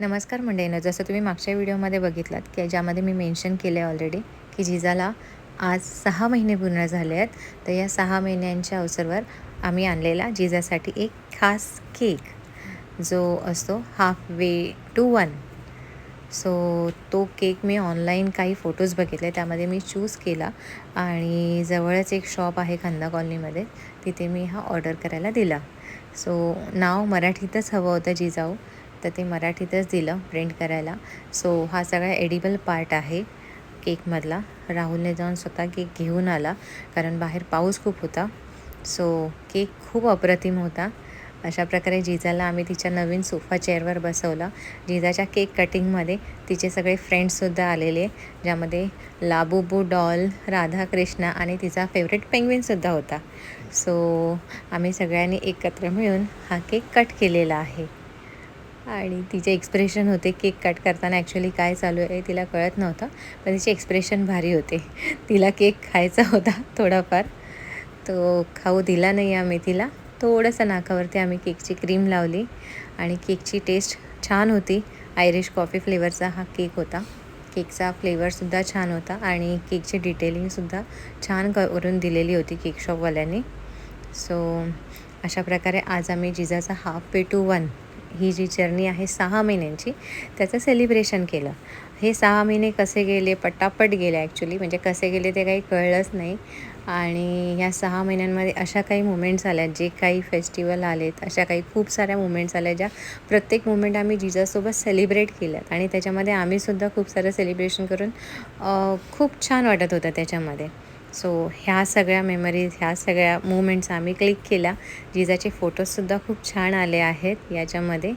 नमस्कार मंडळीनं जसं तुम्ही मागच्या व्हिडिओमध्ये बघितलात की ज्यामध्ये मी मेन्शन केलं आहे ऑलरेडी की जिजाला आज सहा महिने पूर्ण झाले आहेत. तर या सहा महिन्यांच्या अवसरवर आम्ही आणलेला जिजासाठी एक खास केक. जो असतो half way to one so तो केक मी ऑनलाईन काही फोटोज बघितले त्यामध्ये मी चूज केला आणि जवळच एक शॉप आहे खंदा कॉलनीमध्ये तिथे मी हा ऑर्डर करायला दिला. सो नाव मराठीतच हवं होतं जिजाऊ. तर ते मराठीतच दिलं प्रिंट करायला. सो हा सगळा एडिबल पार्ट आहे केकमधला. राहुलने जाऊन स्वतः केक घेऊन आला कारण बाहेर पाऊस खूप होता. सो केक खूप अप्रतिम होता. अशा प्रकारे जिजाला आम्ही तिच्या नवीन सोफा चेअरवर बसवला. जिजाच्या केक कटिंगमध्ये तिचे सगळे फ्रेंड्ससुद्धा आलेले ज्यामध्ये लाबूबू डॉल राधाकृष्ण आणि तिचा फेवरेट पेंग्विनसुद्धा होता. सो आम्ही सगळ्यांनी एकत्र मिळून हा केक कट केलेला आहे. आणि तिचे एक्सप्रेशन होते केक कट करताना ॲक्च्युली काय चालू आहे तिला कळत नव्हतं पण तिचे एक्सप्रेशन भारी होते. तिला केक खायचा होता थोडाफार. तो खाऊ दिला नाही आम्ही तिला. थोडंसं नाकावरती आम्ही केकची क्रीम लावली आणि केकची टेस्ट छान होती. आयरिश कॉफी फ्लेवरचा हा केक होता. केकचा फ्लेवरसुद्धा छान होता आणि केकची डिटेलिंगसुद्धा छान करून दिलेली होती केक शॉपवाल्यांनी सो अशा प्रकारे आज आम्ही जिजाचा हाफ पे टू वन ही जी जर्नी आहे सहा महिन्यांची त्याचं सेलिब्रेशन केलं. हे सहा महिने कसे गेले पटापट गेले ॲक्च्युली म्हणजे कसे गेले ते काही कळलंच नाही. आणि ह्या सहा महिन्यांमध्ये अशा काही मुमेंट्स आल्या जे काही फेस्टिवल आलेत अशा काही खूप साऱ्या मुमेंट्स आल्या ज्या प्रत्येक मुमेंट आम्ही जिजासोबत सेलिब्रेट केल्यात. आणि त्याच्यामध्ये आम्हीसुद्धा खूप सारं सेलिब्रेशन करून खूप छान वाटत होतं त्याच्यामध्ये. सो ह्या सगळ्या मेमरीज ह्या सगळ्या मुवमेंट्स आम्ही क्लिक केल्या. जिजाचे फोटोजसुद्धा खूप छान आले आहेत याच्यामध्ये.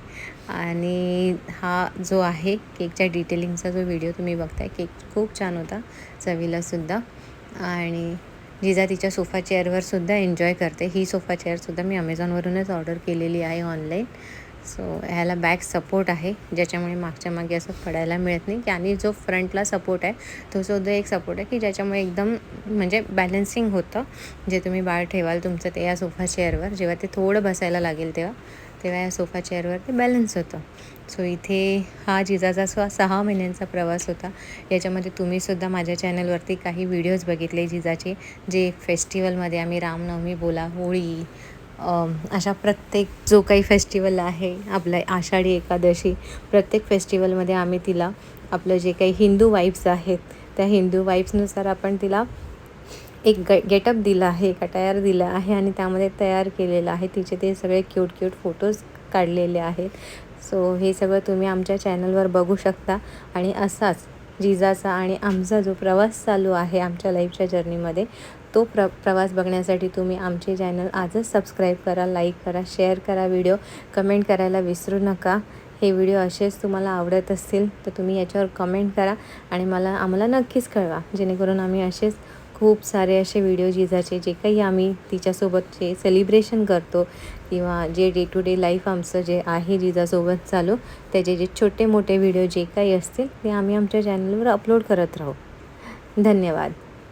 आणि हा जो आहे केकच्या डिटेलिंगचा जो व्हिडिओ तुम्ही बघताय केक खूप छान होता. चवीलासुद्धा आणि जिजा तिच्या सोफा चेअरवरसुद्धा एन्जॉय करते. ही सोफा चेअरसुद्धा मी अमेझॉनवरूनच ऑर्डर केलेली आहे ऑनलाईन सो ह्याला बॅक सपोर्ट आहे. ज्याच्यामुळे मागच्या मागे असं पडायला मिळत नाही. की आणि जो फ्रंटला सपोर्ट आहे तो सुद्धा एक सपोर्ट आहे. की ज्याच्यामुळे एकदम म्हणजे बॅलन्सिंग होतं. जे तुम्ही बाळ ठेवाल तुमचं ते या सोफा चेअरवर जेव्हा ते थोडं बसायला लागेल तेव्हा तेव्हा या सोफा चेअरवर ते बॅलन्स होतं. सो इथे हा जिजाचा स्व सहा महिन्यांचा प्रवास होता. याच्यामध्ये तुम्हीसुद्धा माझ्या चॅनलवरती काही व्हिडिओज बघितले जिजाचे. जे फेस्टिवलमध्ये आम्ही रामनवमी बोला होळी अशा प्रत्येक जो काही फेस्टिवल आहे आपला आषाढी एकादशी प्रत्येक फेस्टिवलमध्ये आम्ही तिला आपलं जे काही हिंदू वाईब्स आहेत त्या हिंदू वाईब्सनुसार आपण तिला एक ग गेटअप दिला आहे एक अटायर दिला आहे आणि त्यामध्ये तयार केलेलं आहे. तिचे ते सगळे क्यूट क्यूट फोटोज काढलेले आहेत. सो हे सगळं तुम्ही आमच्या चॅनलवर बघू शकता. आणि असाच जिजाचा आणि आमचा जो प्रवास चालू आहे आमच्या लाईफच्या जर्नीमध्ये तो प्र प्रवास बघण्यासाठी तुम्ही आमचे चॅनल आजच सबस्क्राईब करा लाईक करा शेअर करा व्हिडिओ. कमेंट करायला विसरू नका. हे व्हिडिओ असेच तुम्हाला आवडत असतील तर तुम्ही याच्यावर कमेंट करा आणि मला आम्हाला नक्कीच कळवा. जेणेकरून आम्ही असेच खूप सारे असे व्हिडिओ जिजाचे जे काही आम्ही तिच्यासोबत जे सेलिब्रेशन करतो किंवा जे डे टू डे लाईफ आमचं जे आहे जिजासोबत चालू त्याचे जे छोटे मोठे व्हिडिओ जे काही असतील ते आम्ही आमच्या चॅनलवर अपलोड करत राहू. धन्यवाद.